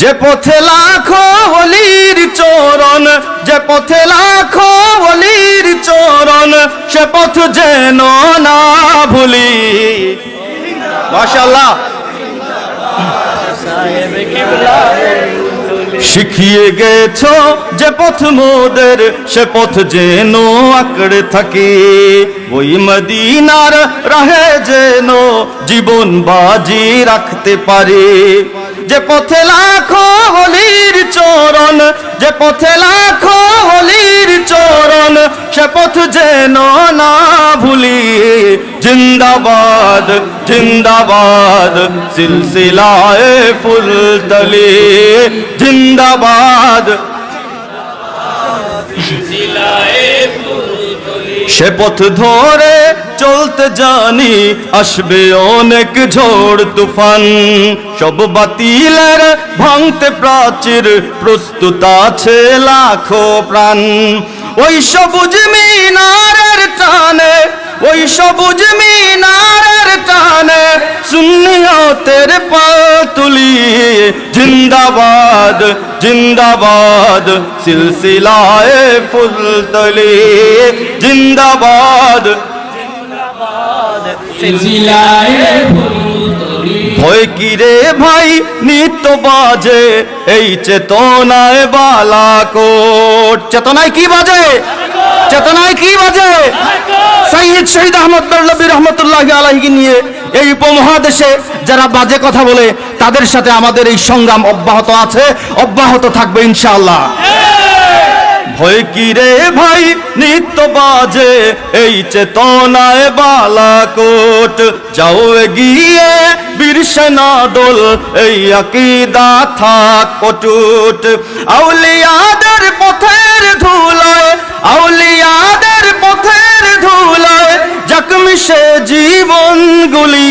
যে পথে লাখো অলির চরণ, যে পথে লাখো অলির চরণ, সে পথ যেন না ভুলি। মাশাআল্লাহ। শিখিয়ে গেছো যে পথ মোদের, সে পথ যেন আঁকড়ে থাকে। ওই মদিনার রাহে যেন জীবন বাজি রাখতে পারে। যে পথে লাখো হলির চরণ যে পথে লাখো হলির চরণ সে পথ যেন না ভুলি। জিন্দাবাদ জিন্দাবাদ সিলসিলায় ফুলতলি জিন্দাবাদ। সে পথ ধরে চলতে জানি, আসবে অনেক ঝড় তুফান। সব বাতিলের ভাঙতে প্রাচীর, প্রস্তুত আছে লাখো প্রাণ। ওই সবুজ মিনারের টানে, ওই সবুজ মিনারের টানে সুন্নিয়তের পাতুলি জিন্দাবাদ জিন্দাবাদ, সিলসিলায় ফুলতলি জিন্দাবাদ। ভয় ভাই, নিত্য বাজে, এই চেতনায় বালাকোট চেতনায় কি বাজে? চেতনায় কি বাজে? সাইয়দ শহীদ আহমদ বল্লবী রহমতুল্লাহ আলাহিকে নিয়ে এই উপমহাদেশে যারা বাজে কথা বলে, তাদের সাথে আমাদের এই সংগ্রাম অব্যাহত আছে, অব্যাহত থাকবে ইনশাআল্লাহ। ভয় কি রে ভাই? নিত্য বাজে এই চেতনায় বালাকোট। যাও এগিয়ে বীর সেনা দল, এই আকিদা থাক কটুট আউলিয়াদের পথের ধুলায়, আউলিয়াদের পথের ধুলায় জখমি সে জীবনগুলি